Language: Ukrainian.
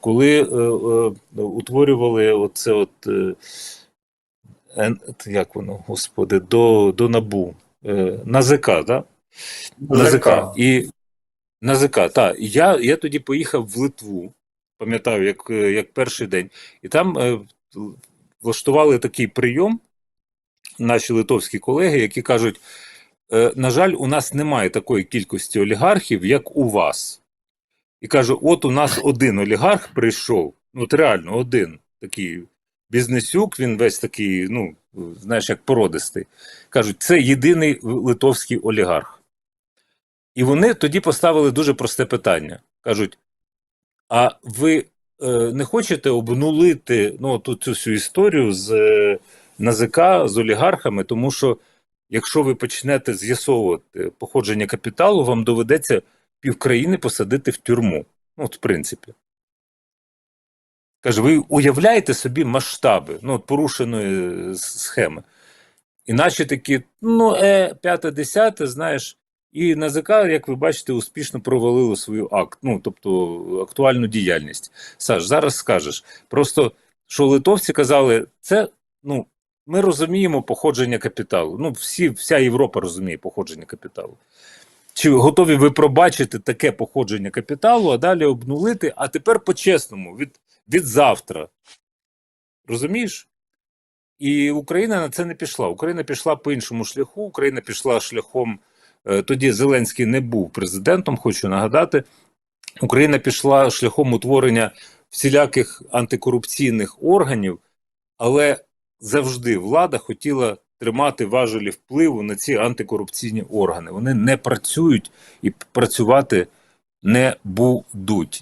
коли е, е, утворювали оце от. Е, як воно, господи, до, до НАБУ, е, НАЗК, да? НАЗК. І НАЗК, так. Я, я тоді поїхав в Литву, пам'ятаю, як, як перший день, і там е, влаштували такий прийом наші литовські колеги, які кажуть: е, на жаль, у нас немає такої кількості олігархів, як у вас. І каже: от у нас один олігарх прийшов, ну от реально один такий бізнесюк, він весь такий, ну, знаєш, як породистий. Кажуть, це єдиний литовський олігарх. І вони тоді поставили дуже просте питання. Кажуть: а ви е, не хочете обнулити ну, ту, цю всю історію з е, НАЗК, з олігархами, тому що якщо ви почнете з'ясовувати походження капіталу, вам доведеться півкраїни посадити в тюрму. Ну, от, в принципі. Каже, ви уявляєте собі масштаби ну, от порушеної е, схеми. І наші такі, ну, е, п'яте, десяте, знаєш, і НАЗК, як ви бачите, успішно провалило свою акт, ну, тобто актуальну діяльність. Саш, зараз скажеш. Просто що литовці казали, це ну, ми розуміємо походження капіталу. Ну, всі, вся Європа розуміє походження капіталу. Чи готові ви пробачити таке походження капіталу, а далі обнулити, а тепер по-чесному, від, від завтра. Розумієш? І Україна на це не пішла. Україна пішла по іншому шляху. Україна пішла шляхом. е, Тоді Зеленський не був президентом, хочу нагадати. Україна пішла шляхом утворення всіляких антикорупційних органів, але завжди влада хотіла тримати важелі впливу на ці антикорупційні органи. Вони не працюють і працювати не будуть.